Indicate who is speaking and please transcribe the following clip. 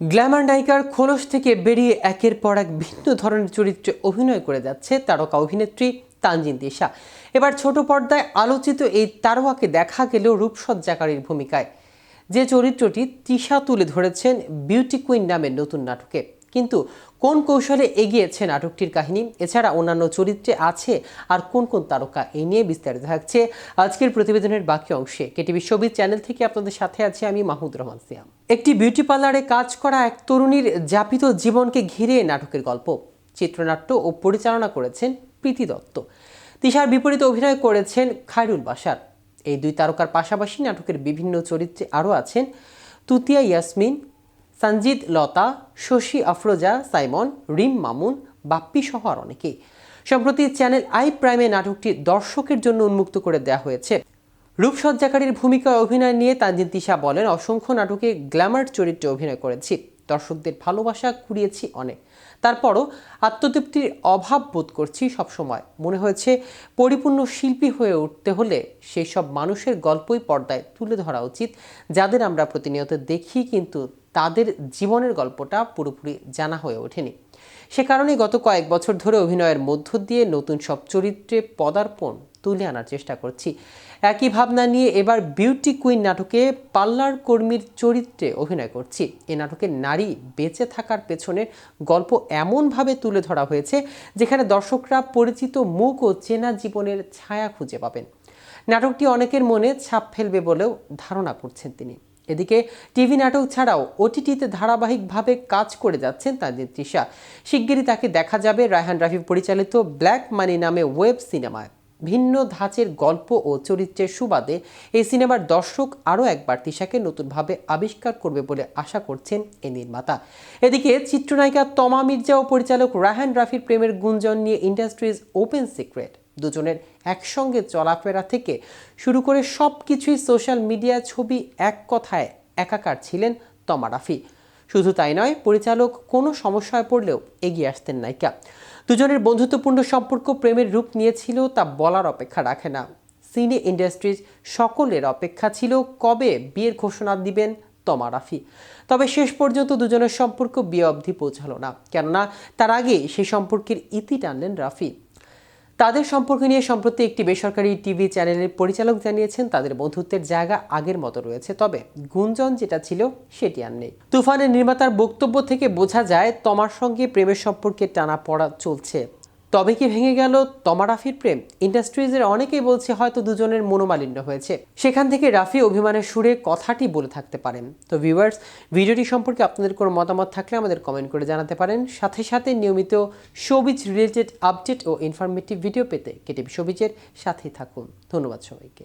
Speaker 1: Glamour নায়িকার খোলস থেকে বেরিয়ে একের পর এক ভিন্ন ধরনের চরিত্রে অভিনয় করে যাচ্ছে তারকা অভিনেত্রী তানজিন দিশা এবার ছোট পর্দায় আলোচিত এই তারোয়াকে দেখা গেল রূপসজ্জাকারীর ভূমিকায়। যে চরিত্রটি তিশা তুলে ধরেছেন বিউটি কুইন নামের নতুন নাটকে। কিন্তু কোন কৌশলে এগিয়েছে নাটকটির কাহিনী? এছাড়া অন্যান্য চরিত্রে আছে আর কোন কোন তারকা? এই নিয়ে বিস্তারিত থাকছে আজকের প্রতিবেদনের বাকি অংশে। কেটিভি ছবির চ্যানেল থেকে আপনাদের সাথে আছি আমি মাহমুদ রহমান সিয়াম। একটি বিউটি পার্লারে কাজ করা এক তরুণীর যাপিত জীবনকে ঘিরে নাটকের গল্প। চিত্রনাট্য ও পরিচালনা করেছেন প্রীতি দত্ত। তিশার বিপরীতে অভিনয় করেছেন খায়রুল বাসার এই দুই তারকার পাশাপাশি নাটকের বিভিন্ন চরিত্রে আরও আছেন তুতিয়া ইয়াসমিন সঞ্জিত লতা, শশী আফরোজা, সাইমন, রিম মামুন, বাপ্পি সহ আর অনেকেই। সম্প্রতি চ্যানেল আই প্রাইমে নাটকটি দর্শকের জন্য উন্মুক্ত করে দেওয়া হয়েছে। রূপসজ্জাকারীর ভূমিকায় অভিনয় নিয়ে তানজিন তিশা বলেন, অসংখ্য নাটকে গ্ল্যামার চরিত্রে অভিনয় করেছি। দর্শকদের ভালোবাসা কুড়িয়েছি অনেক। তারপরও আত্মতৃপ্তির অভাব বোধ করছি সবসময়। মনে হয়েছে পরিপূর্ণ শিল্পী হয়ে উঠতে হলে সেই সব মানুষের গল্পই পর্দায় তুলে ধরা উচিত, যাদের আমরা প্রতিনিয়ত দেখি কিন্তু তাদের জীবনের গল্পটা পুরোপুরি জানা হয়ে ওঠেনি। সে কারণে গত কয়েক বছর ধরে অভিনয়ের মধ্য দিয়ে নতুন সব চরিত্রে পদার্পণ তুলে আনার চেষ্টা করছি। একই ভাবনা নিয়ে এবার বিউটি কুইন নাটকে পার্লার কর্মীর চরিত্রে অভিনয় করছি। এ নাটকে নারী বেঁচে থাকার পেছনের গল্প এমনভাবে তুলে ধরা হয়েছে, যেখানে দর্শকরা পরিচিত মুখ ও চেনা জীবনের ছায়া খুঁজে পাবেন। নাটকটি অনেকের মনে ছাপ ফেলবে বলেও ধারণা করছেন তিনি। এদিকে টিভি নাটক ছাড়াও ওটিটিতে ধারাবাহিকভাবে কাজ করে যাচ্ছেন তাদের তৃষা শিগগিরই তাকে দেখা যাবে। রায়হান রাফি পরিচালিত ব্ল্যাক মানি নামে ওয়েব সিনেমায়। ভিন্ন ধাঁচের গল্প ও চরিত্রের সুবাদে এই সিনেমার দর্শক আরও একবার তিশাকে নতুনভাবে আবিষ্কার করবে বলে আশা করছেন এই নির্মাতা। এদিকে চিত্রনায়িকা তমা মির্জা ও পরিচালক রাহান রাফির প্রেমের গুঞ্জন নিয়ে ইন্ডাস্ট্রিজ ওপেন সিক্রেট। দুজনের একসঙ্গে চলাফেরা থেকে শুরু করে সব কিছুই সোশ্যাল মিডিয়া ছবি এক কথায় একাকার ছিলেন তমা রাফি। শুধু তাই নয়, পরিচালক কোনো সমস্যায় পড়লেও এগিয়ে আসতেন নায়িকা। দুজনের বন্ধুত্বপূর্ণ সম্পর্ক প্রেমের রূপ নিয়েছিল তা বলার অপেক্ষা রাখে না। সিনে ইন্ডাস্ট্রিজ সকলের অপেক্ষা ছিল কবে বিয়ের ঘোষণা দিবেন তমা রাফি। তবে শেষ পর্যন্ত দুজনের সম্পর্ক বিয়ে অবধি পৌঁছালো না। কেননা তার আগে সেই সম্পর্কের ইতি টানলেন রাফি। তাদের সম্পর্ক নিয়ে সম্প্রতি একটি বেসরকারি টিভি চ্যানেলের পরিচালক জানিয়েছেন, তাদের বন্ধুত্বের জায়গা আগের মতো রয়েছে। তবে গুঞ্জন যেটা ছিল, সেটি আর নেই। তুফানের নির্মাতার বক্তব্য থেকে বোঝা যায়, তোমার সঙ্গে প্রেমের সম্পর্কে টানা পড়া চলছে। তবে কি ভেঙে গেল তমা রাফির প্রেম? ইন্ডাস্ট্রিজের অনেকেই বলছে হয়তো দুজনের মনোমালিন্য হয়েছে। সেখান থেকে রাফি অভিমানের সুরে কথাটি বলে থাকতে পারেন। তো ভিউয়ার্স ভিডিওটি সম্পর্কে আপনাদের কোনো মতামত থাকলে আমাদের কমেন্ট করে জানাতে পারেন। সাথে সাথে নিয়মিত শোবিজ রিলেটেড আপডেট ও ইনফরমেটিভ ভিডিও পেতে কেটিভি শোবিজের সাথেই থাকুন। ধন্যবাদ সবাইকে।